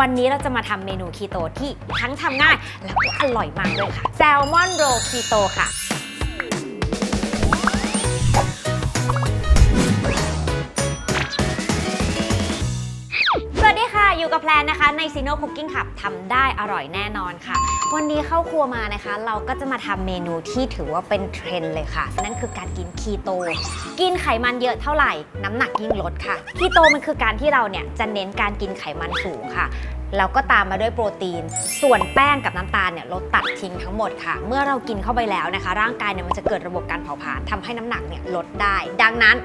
วันนี้เราจะมาทำเมนูคีโตที่ทั้งทำง่ายแล้วก็อร่อยมากด้วยค่ะ แซลมอนโรคีโตค่ะ แพลนนะคะในซีโน่คุกกิ้งขับทำได้อร่อยแน่นอนค่ะ วันนี้เข้าครัวมานะคะ เราก็จะมาทำเมนูที่ถือว่าเป็นเทรนด์เลยค่ะ นั่นคือการกินคีโต กินไขมันเยอะเท่าไหร่ น้ำหนักยิ่งลดค่ะ คีโตมันคือการที่เราเนี่ยจะเน้นการกินไขมันสูงค่ะ แล้วก็ตามมาด้วยโปรตีน ส่วนแป้งกับน้ำตาลเนี่ยเราตัดทิ้งทั้งหมดค่ะ เมื่อเรากินเข้าไปแล้วนะคะ ร่างกายเนี่ยมันจะเกิดระบบการเผาผลาญทำให้น้ำหนักเนี่ยลดได้ ดังนั้น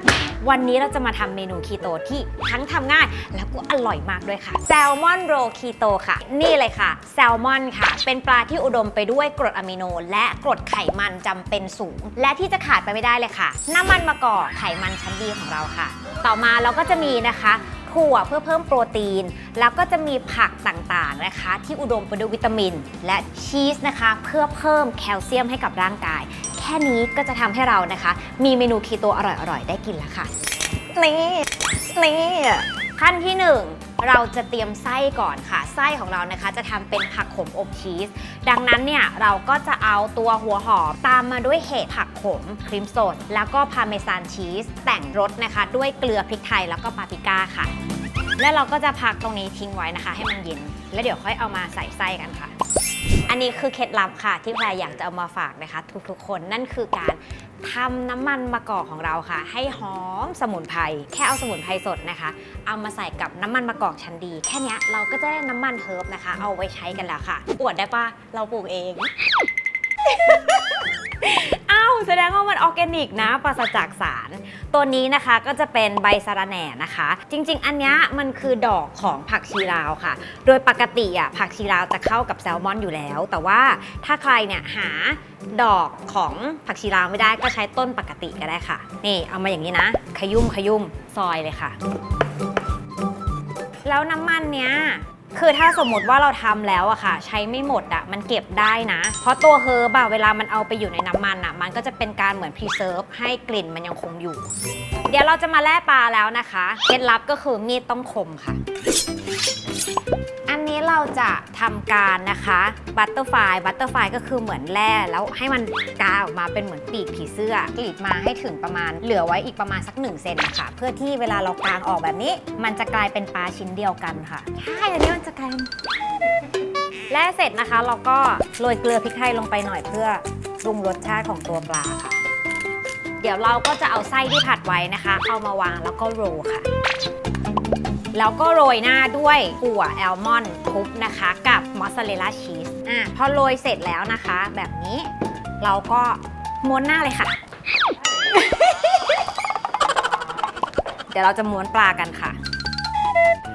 วันนี้เราจะมาทำเมนูคีโตที่ทั้งทำง่าย แล้วก็อร่อยมากด้วยค่ะแซลมอนโรคีโตค่ะ นี่เลยค่ะแซลมอนค่ะ เป็นปลาที่อุดมไปด้วยกรดอะมิโน และกรดไขมันจำเป็นสูง และที่จะขาดไปไม่ได้เลยค่ะ น้ำมันมะกอกไขมันชั้นดีของเราค่ะ ต่อมาเราก็จะมีนะคะ ถั่วเพื่อเพิ่มโปรตีน แล้วก็จะมีผักต่างๆนะคะ ที่อุดมไปด้วยวิตามิน และชีสนะคะ เพื่อเพิ่มแคลเซียมให้กับร่างกาย แค่นี้ก็จะทำให้เรานะคะ มีเมนูคีโตอร่อยๆ ได้กินแล้วค่ะนี่นี่ขั้นที่หนึ่ง เราจะเตรียมไส้ก่อนค่ะ ไส้ของเรานะคะจะทำเป็นผักขมอบชีส ดังนั้นเนี่ยเราก็จะเอาตัวหัวหอมตามมาด้วยเห็ดผักขม ครีมสด แล้วก็พาเมซานชีส แต่งรสนะคะ ด้วยเกลือพริกไทยแล้วก็ปาปริก้าค่ะ และเราก็จะพักตรงนี้ทิ้งไว้นะคะ ให้มันเย็น แล้วเดี๋ยวค่อยเอามาใส่ไส้กันค่ะ อันนี้คือเคล็ดลับค่ะที่แพรอยากจะเอามาฝากนะคะ ทุกๆคนนั่นคือการ ทำน้ำมันมะกอกของเราค่ะ ให้หอมสมุนไพรแค่เอาสมุนไพรสดนะคะ เอามาใส่กับน้ำมันมะกอกชั้นดี แค่นี้เราก็จะได้น้ำมันเฮิร์บนะคะ เอาไว้ใช้กันแล้วค่ะอวดได้ปะเราปลูกเอง ว่ามันออร์แกนิกนะปราศจากสาร ตัวนี้นะคะก็จะเป็นใบสะระแหน่นะคะ จริง ๆ อันนี้มันคือดอกของผักชีลาวค่ะ โดยปกติอะผักชีลาวจะเข้ากับแซลมอนอยู่แล้ว แต่ว่าถ้าใครเนี่ยหาดอกของผักชีลาวไม่ได้ก็ใช้ต้นปกติก็ได้ค่ะ นี่เอามาอย่างนี้นะ ขยุ่มขยุ่มซอยเลยค่ะ แล้วน้ำมันเนี้ย คือถ้าสมมติว่าเราทำแล้วอะค่ะ ใช้ไม่หมดอะมันเก็บได้นะ เพราะตัวเฮอร์บอะเวลามันเอาไปอยู่ในน้ำมันอะมันก็จะเป็นการเหมือนพรีเซิร์ฟให้กลิ่นมันยังคงอยู่ เดี๋ยวเราจะมาแล่ปลาแล้วนะคะเคล็ดลับก็คือมีดต้องคมค่ะ อันนี้เราจะทำการนะคะบัตเตอร์ไฟบัตเตอร์ไฟก็คือเหมือนแร่แล้วให้มันกาออกมาเป็นเหมือนปีกผีเสื้อกรีดมาให้ถึงประมาณเหลือไว้อีกประมาณสัก1เซนนะคะเพื่อที่เวลาเรากางออกแบบนี้ มันจะกลายเป็นปลาชิ้นเดียวกันค่ะใช่อันนี้ กนแล่เสร็จนะคะเราก็โรยเกลือพริกไทยลงไปหน่อยเพื่อปรุงรสชาติของตัวปลาค่ะ เดี๋ยวเราก็จะเอาไส้ที่ผัดไว้นะคะเอามาวางแล้วก็โรลค่ะ แล้วก็โรยหน้าด้วยถั่วแอลมอนด์ทุบนะคะ กับมอสซาเรลลาชีสอะพอโรยเสร็จแล้วนะคะ แบบนี้เราก็ม้วนหน้าเลยค่ะ เดี๋ยวเราจะม้วนปลากันค่ะ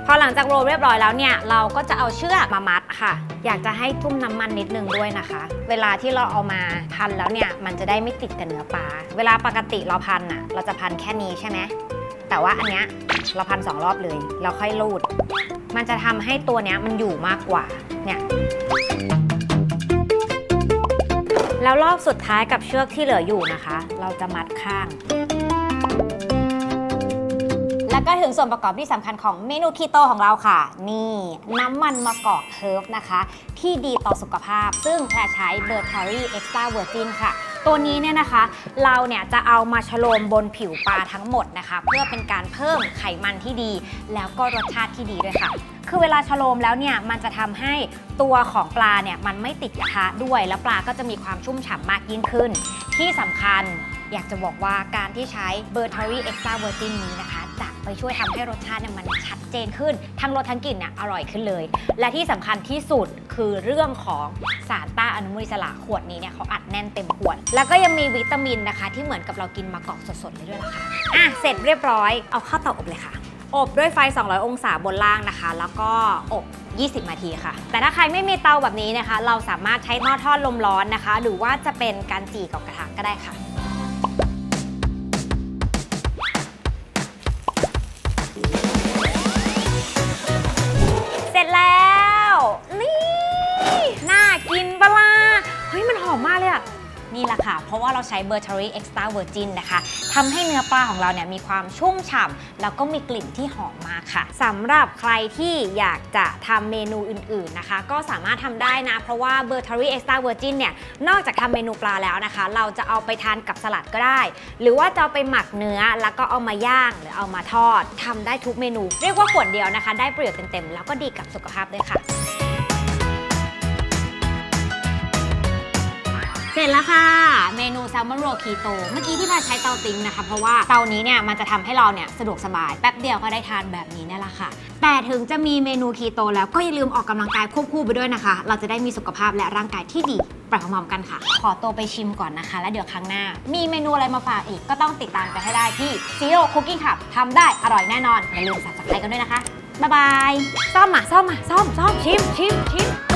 พอหลังจากโรยเรียบร้อยแล้วเนี่ย เราก็จะเอาเชือกมามัดค่ะ อยากจะให้ทุ่มน้ำมันนิดนึงด้วยนะคะ เวลาที่เราเอามาพันแล้วเนี่ย มันจะได้ไม่ติดกับเนื้อปลา เวลาปกติเราพันอะเราจะพันแค่นี้ใช่ไหมแต่ว่าอันเนี้ยเราพันสองรอบเลย เราค่อยรูด มันจะทำให้ตัวเนี้ยมันอยู่มากกว่า เนี่ยแล้วรอบสุดท้ายกับเชือกที่เหลืออยู่นะคะ เราจะมัดข้าง ก็ถึงส่วนประกอบที่สำคัญของเมนูคีโตของเราค่ะ นี่น้ำมันมะกอกเฮิร์บนะคะ ที่ดีต่อสุขภาพ ซึ่งแพรใช้เบอร์ทอรี่เอ็กซ์ตร้าเวอร์จินค่ะ ตัวนี้เนี่ยนะคะ เราเนี่ยจะเอามาฉโลมบนผิวปลาทั้งหมดนะคะ เพื่อเป็นการเพิ่มไขมันที่ดี แล้วก็รสชาติที่ดีด้วยค่ะ คือเวลาฉโลมแล้วเนี่ยมันจะทำให้ตัวของปลาเนี่ยมันไม่ติดกระทะด้วย แล้วปลาก็จะมีความชุ่มฉ่ำมากยิ่งขึ้น ที่สำคัญอยากจะบอกว่าการที่ใช้เบอร์ทอรี่เอ็กซ์ตร้าเวอร์จินนี้นะคะจะ ไปช่วยทำให้รสชาติเนี่ยมันชัดเจนขึ้น ทั้งรสทั้งกลิ่นเนี่ยอร่อยขึ้นเลย และที่สำคัญที่สุดคือเรื่องของสารต้านอนุมูลอิสระขวดนี้เนี่ยเขาอัดแน่นเต็มขวด แล้วก็ยังมีวิตามินนะคะ ที่เหมือนกับเรากินมะกอกสดๆเลยด้วยล่ะค่ะอะเสร็จเรียบร้อยเอาเข้าเตาอบเลยค่ะ อบด้วยไฟ 200 องศาบนล่างนะคะ แล้วก็อบ20 นาทีค่ะ แต่ถ้าใครไม่มีเตาแบบนี้นะคะ เราสามารถใช้หม้อทอดลมร้อนนะคะ หรือว่าจะเป็นการจี่กับกระทะก็ได้ค่ะ นี่แหละค่ะ เพราะว่าเราใช้เบอร์ท r รี่เอ็กซ์ต้าเวอร์จินนะคะทำให้เนื้อปลาของเราเนี่ยมีความชุ่มฉ่ำแล้วก็มีกลิ่นที่หอมมากค่ะสำหรับใครที่อยากจะทำเมนูอื่นๆนะคะ ก็สามารถทำได้นะ เพราะว่าเบอร์ท r รี่เอ็กซ์ต้าเวอร์จินเนี่ยนอกจากทำเมนูปลาแล้วนะคะ เราจะเอาไปทานกับสลัดก็ได้ หรือว่าจะเอาไปหมักเนื้อแล้วก็เอามาย่างหรือเอามาทอดทำได้ทุกเมนู เรียกว่าขวดเดียวนะคะ ได้ประโยชน์เต็มๆแล้วก็ดีกับสุขภาพด้วยค่ะ เสร็จแล้วค่ะ เมนูแซลมอนโรคีโต เมื่อกี้ที่พาใช้เตาติ้งนะคะ เพราะว่าเตานี้เนี่ยมันจะทำให้เราเนี่ยสะดวกสบาย แป๊บเดียวก็ได้ทานแบบนี้นี่แหละค่ะ แต่ถึงจะมีเมนูคีโตแล้วก็อย่าลืมออกกำลังกายควบคู่ไปด้วยนะคะ เราจะได้มีสุขภาพและร่างกายที่ดีไปพร้อมๆกันค่ะ ขอตัวไปชิมก่อนนะคะ แล้วเดี๋ยวครั้งหน้า มีเมนูอะไรมาฝากอีกก็ต้องติดตามกันให้ได้ที่ Zero Cooking Club ทำได้อร่อยแน่นอนอย่าลืมสับสไครกันด้วยนะคะบ๊ายบายซ่อมมาซ่อมมาซ่อมซ่อมชิมชิมชิม